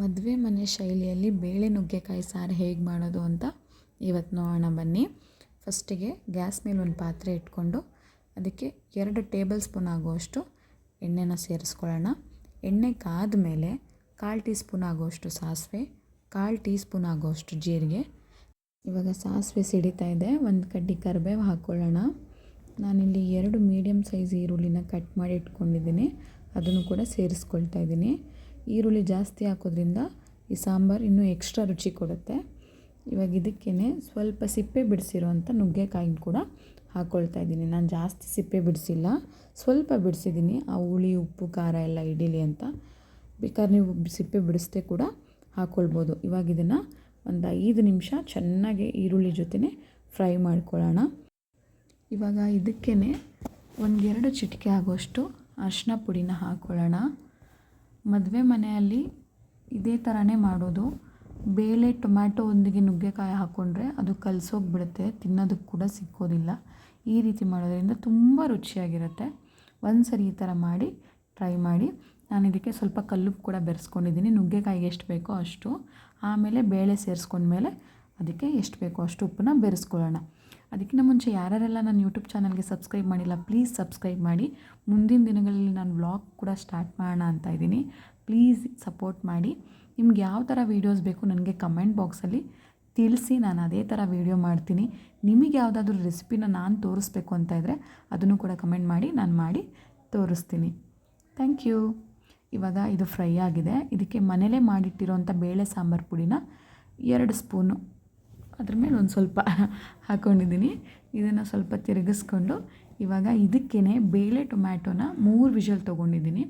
ಮದುವೆ ಮನೆ ಶೈಲಿಯಲ್ಲಿ ಬೇಳೆ ನುಗ್ಗೆಕಾಯಿ ಸಾರು ಹೇಗೆ ಮಾಡೋದು ಅಂತ ಇವತ್ತು ನೋಡೋಣ ಬನ್ನಿ. ಫಸ್ಟಿಗೆ ಗ್ಯಾಸ್ ಮೇಲೆ ಒಂದು ಪಾತ್ರೆ ಇಟ್ಕೊಂಡು ಅದಕ್ಕೆ ಎರಡು ಟೇಬಲ್ ಸ್ಪೂನ್ ಆಗುವಷ್ಟು ಎಣ್ಣೆನ ಸೇರಿಸ್ಕೊಳ್ಳೋಣ. ಎಣ್ಣೆ ಕಾದ ಮೇಲೆ ಕಾಲು ಟೀ ಸ್ಪೂನ್ ಆಗುವಷ್ಟು ಸಾಸಿವೆ, ಕಾಲು ಟೀ ಸ್ಪೂನ್ ಆಗುವಷ್ಟು ಜೀರಿಗೆ. ಇವಾಗ ಸಾಸಿವೆ ಸಿಡಿತಾ ಇದೆ, ಒಂದು ಕಡ್ಡಿ ಕರಿಬೇವು ಹಾಕ್ಕೊಳ್ಳೋಣ ನಾನಿಲ್ಲಿ ಎರಡು ಮೀಡಿಯಮ್ ಸೈಜ್ ಈರುಳ್ಳಿನ ಕಟ್ ಮಾಡಿ ಇಟ್ಕೊಂಡಿದ್ದೀನಿ, ಅದನ್ನು ಕೂಡ ಸೇರಿಸ್ಕೊಳ್ತಾ ಇದ್ದೀನಿ. ಈರುಳ್ಳಿ ಜಾಸ್ತಿ ಹಾಕೋದ್ರಿಂದ ಈ ಸಾಂಬಾರು ಇನ್ನೂ ಎಕ್ಸ್ಟ್ರಾ ರುಚಿ ಕೊಡುತ್ತೆ. ಇವಾಗ ಇದಕ್ಕೇ ಸ್ವಲ್ಪ ಸಿಪ್ಪೆ ಬಿಡಿಸಿರುವಂಥ ನುಗ್ಗೆಕಾಯಿನ ಕೂಡ ಹಾಕ್ಕೊಳ್ತಾ ಇದ್ದೀನಿ. ನಾನು ಜಾಸ್ತಿ ಸಿಪ್ಪೆ ಬಿಡಿಸಿಲ್ಲ. ಸ್ವಲ್ಪ ಬಿಡಿಸಿದ್ದೀನಿ. ಆ ಹುಳಿ, ಉಪ್ಪು, ಖಾರ ಎಲ್ಲ ಇಡೀಲಿ ಅಂತ. ಬೇಕಾದ್ರೆ ನೀವು ಸಿಪ್ಪೆ ಬಿಡಿಸ್ದೆ ಕೂಡ ಹಾಕ್ಕೊಳ್ಬೋದು ಇವಾಗ ಇದನ್ನು ಒಂದು ಐದು ನಿಮಿಷ ಚೆನ್ನಾಗಿ ಈರುಳ್ಳಿ ಜೊತೆನೇ ಫ್ರೈ ಮಾಡ್ಕೊಳ್ಳೋಣ. ಇವಾಗ ಇದಕ್ಕೇ ಒಂದೆರಡು ಚಿಟಿಕೆ ಆಗೋಷ್ಟು ಅರಿಶಿನ ಪುಡಿನ ಹಾಕ್ಕೊಳ್ಳೋಣ ಮದುವೆ ಮನೆಯಲ್ಲಿ ಇದೇ ಥರನೇ ಮಾಡೋದು. ಬೇಳೆ, ಟೊಮ್ಯಾಟೊ ಒಂದಿಗೆ ನುಗ್ಗೆಕಾಯಿ ಹಾಕ್ಕೊಂಡ್ರೆ ಅದು ಕಲಸೋಗ್ಬಿಡುತ್ತೆ, ತಿನ್ನೋದಕ್ಕೆ ಕೂಡ ಸಿಕ್ಕೋದಿಲ್ಲ. ಈ ರೀತಿ ಮಾಡೋದರಿಂದ ತುಂಬ ರುಚಿಯಾಗಿರುತ್ತೆ. ಒಂದು ಸರಿ ಈ ಥರ ಮಾಡಿ, ಟ್ರೈ ಮಾಡಿ. ನಾನು ಇದಕ್ಕೆ ಸ್ವಲ್ಪ ಕಲ್ಲುಪ್ಪು ಕೂಡ ಬೆರೆಸ್ಕೊಂಡಿದ್ದೀನಿ. ನುಗ್ಗೆಕಾಯಿಗೆ ಎಷ್ಟು ಬೇಕೋ ಅಷ್ಟು. ಆಮೇಲೆ ಬೇಳೆ ಸೇರಿಸ್ಕೊಂಡ್ಮೇಲೆ ಅದಕ್ಕೆ ಎಷ್ಟು ಬೇಕೋ ಅಷ್ಟು ಉಪ್ಪನ್ನ ಬೆರೆಸ್ಕೊಳ್ಳೋಣ. ಅದಕ್ಕಿಂತ ಮುಂಚೆ ಯಾರ್ಯಾರೆಲ್ಲ ನನ್ನ ಯೂಟ್ಯೂಬ್ ಚಾನಲ್ಗೆ ಸಬ್ಸ್ಕ್ರೈಬ್ ಮಾಡಿಲ್ಲ ಪ್ಲೀಸ್ ಸಬ್ಸ್ಕ್ರೈಬ್ ಮಾಡಿ. ಮುಂದಿನ ದಿನಗಳಲ್ಲಿ ನಾನು ವ್ಲಾಗ್ ಕೂಡ ಸ್ಟಾರ್ಟ್ ಮಾಡೋಣ ಅಂತ ಇದ್ದೀನಿ. ಪ್ಲೀಸ್ ಸಪೋರ್ಟ್ ಮಾಡಿ. ನಿಮ್ಗೆ ಯಾವ ಥರ ವೀಡಿಯೋಸ್ ಬೇಕು ನನಗೆ ಕಮೆಂಟ್ ಬಾಕ್ಸಲ್ಲಿ ತಿಳಿಸಿ, ನಾನು ಅದೇ ಥರ ವೀಡಿಯೋ ಮಾಡ್ತೀನಿ. ನಿಮಗೆ ಯಾವುದಾದ್ರೂ ರೆಸಿಪಿನ ನಾನು ತೋರಿಸ್ಬೇಕು ಅಂತ ಇದ್ದರೆ ಅದನ್ನು ಕೂಡ ಕಮೆಂಟ್ ಮಾಡಿ, ನಾನು ಮಾಡಿ ತೋರಿಸ್ತೀನಿ. ಥ್ಯಾಂಕ್ ಯು ಇವಾಗ ಇದು ಫ್ರೈ ಆಗಿದೆ. ಇದಕ್ಕೆ ಮನೇಲೇ ಮಾಡಿಟ್ಟಿರೋಂಥ ಬೇಳೆ ಸಾಂಬಾರು ಪುಡಿನ ಎರಡು ಸ್ಪೂನು ಅದ್ರ ಮೇಲೆ ಒಂದು ಸ್ವಲ್ಪ ಹಾಕ್ಕೊಂಡಿದ್ದೀನಿ ಇದನ್ನು ಸ್ವಲ್ಪ ತಿರುಗಿಸ್ಕೊಂಡು ಇವಾಗ ಇದಕ್ಕೇ ಬೇಳೆ ಟೊಮ್ಯಾಟೋನ ಮೂರು ವಿಷಲ್ ತೊಗೊಂಡಿದ್ದೀನಿ.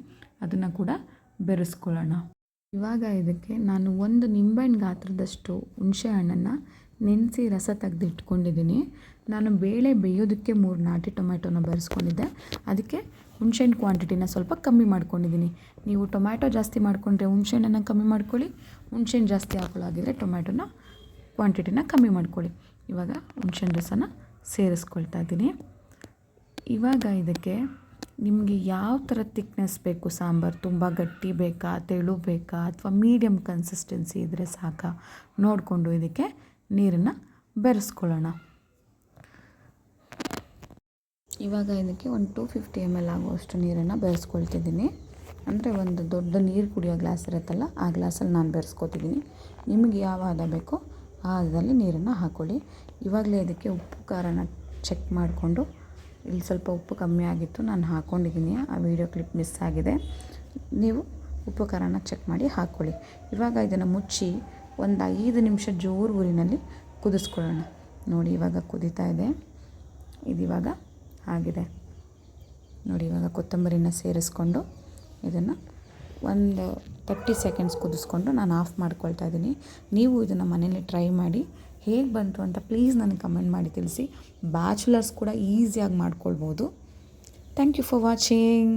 ಅದನ್ನು ಕೂಡ ಬೆರೆಸ್ಕೊಳ್ಳೋಣ. ಇವಾಗ ಇದಕ್ಕೆ ನಾನು ಒಂದು ನಿಂಬೆಹಣ್ಣು ಗಾತ್ರದಷ್ಟು ಹುಣಸೆ ಹಣ್ಣನ್ನು ನೆನೆಸಿ ರಸ ತೆಗೆದು ಇಟ್ಕೊಂಡಿದ್ದೀನಿ ನಾನು ಬೇಳೆ ಬೇಯೋದಕ್ಕೆ ಮೂರು ನಾಟಿ ಟೊಮ್ಯಾಟೊನ ಬೆರೆಸ್ಕೊಂಡಿದ್ದೆ. ಅದಕ್ಕೆ ಹುಣಸೆಹಣ್ಣು ಕ್ವಾಂಟಿಟಿನ ಸ್ವಲ್ಪ ಕಮ್ಮಿ ಮಾಡ್ಕೊಂಡಿದ್ದೀನಿ. ನೀವು ಟೊಮ್ಯಾಟೊ ಜಾಸ್ತಿ ಮಾಡಿಕೊಂಡ್ರೆ ಹುಣಸೆಹಣ್ಣನ್ನು ಕಮ್ಮಿ ಮಾಡ್ಕೊಳ್ಳಿ. ಹುಣಸೆಹಣ್ಣು ಜಾಸ್ತಿ ಹಾಕೊಳ್ಳೋಗಿದ್ರೆ ಟೊಮ್ಯಾಟೊನ ಕ್ವಾಂಟಿಟಿನ ಕಮ್ಮಿ ಮಾಡ್ಕೊಳ್ಳಿ. ಇವಾಗ ಹುಣ್ಸೆ ರಸನ ಸೇರಿಸ್ಕೊಳ್ತಾ ಇದ್ದೀನಿ. ಇವಾಗ ಇದಕ್ಕೆ ನಿಮಗೆ ಯಾವ ಥರ ತಿಕ್ನೆಸ್ ಬೇಕು? ಸಾಂಬಾರು ತುಂಬ ಗಟ್ಟಿ ಬೇಕಾ? ತೆಳು ಬೇಕಾ? ಅಥವಾ ಮೀಡಿಯಮ್ ಕನ್ಸಿಸ್ಟೆನ್ಸಿ ಇದ್ದರೆ ಸಾಕ? ನೋಡಿಕೊಂಡು ಇದಕ್ಕೆ ನೀರನ್ನು ಬೆರೆಸ್ಕೊಳ್ಳೋಣ. ಇವಾಗ ಇದಕ್ಕೆ ಒಂದು ಟೂ ಫಿಫ್ಟಿ ಎಂ ಎಲ್ ಆಗುವಷ್ಟು ನೀರನ್ನು ಬೆರೆಸ್ಕೊಳ್ತಿದ್ದೀನಿ. ಅಂದರೆ ಒಂದು ದೊಡ್ಡ ನೀರು ಕುಡಿಯೋ ಗ್ಲಾಸ್ ಇರುತ್ತಲ್ಲ, ಆ ಗ್ಲಾಸಲ್ಲಿ ನಾನು ಬೆರೆಸ್ಕೊತಿದ್ದೀನಿ. ನಿಮಗೆ ಯಾವ ಹದ ಬೇಕೋ ಆ ಹದದಲ್ಲಿ ನೀರನ್ನು ಹಾಕ್ಕೊಳ್ಳಿ ಇವಾಗಲೇ ಇದಕ್ಕೆ ಉಪ್ಪು, ಖಾರನ ಚೆಕ್ ಮಾಡಿಕೊಂಡು ಇಲ್ಲಿ ಸ್ವಲ್ಪ ಉಪ್ಪು ಕಮ್ಮಿ ಆಗಿತ್ತು, ನಾನು ಹಾಕ್ಕೊಂಡಿದ್ದೀನಿ ಆ ವಿಡಿಯೋ ಕ್ಲಿಪ್ ಮಿಸ್ ಆಗಿದೆ. ನೀವು ಉಪ್ಪು, ಖಾರನ ಚೆಕ್ ಮಾಡಿ ಹಾಕ್ಕೊಳ್ಳಿ ಇವಾಗ ಇದನ್ನು ಮುಚ್ಚಿ ಒಂದು ಐದು ನಿಮಿಷ ಜೋರು ಊರಿನಲ್ಲಿ ಕುದಿಸ್ಕೊಳ್ಳೋಣ. ನೋಡಿ, ಇವಾಗ ಕುದೀತಾ ಇದೆ. ಇದಿವಾಗ ಆಗಿದೆ. ನೋಡಿ, ಇವಾಗ ಕೊತ್ತಂಬರಿನ ಸೇರಿಸ್ಕೊಂಡು ಇದನ್ನು ಒಂದು ತರ್ಟಿ ಸೆಕೆಂಡ್ಸ್ ಕುದಿಸ್ಕೊಂಡು ನಾನು ಆಫ್ ಮಾಡ್ಕೊಳ್ತಾ ಇದ್ದೀನಿ. ನೀವು ಇದನ್ನು ಮನೇಲಿ ಟ್ರೈ ಮಾಡಿ, ಹೇಗೆ ಬಂತು ಅಂತ ಪ್ಲೀಸ್ ನನಗೆ ಕಮೆಂಟ್ ಮಾಡಿ ತಿಳಿಸಿ. ಬ್ಯಾಚುಲರ್ಸ್ ಕೂಡ ಈಸಿಯಾಗಿ ಮಾಡ್ಕೊಳ್ಬೋದು. Thank you for watching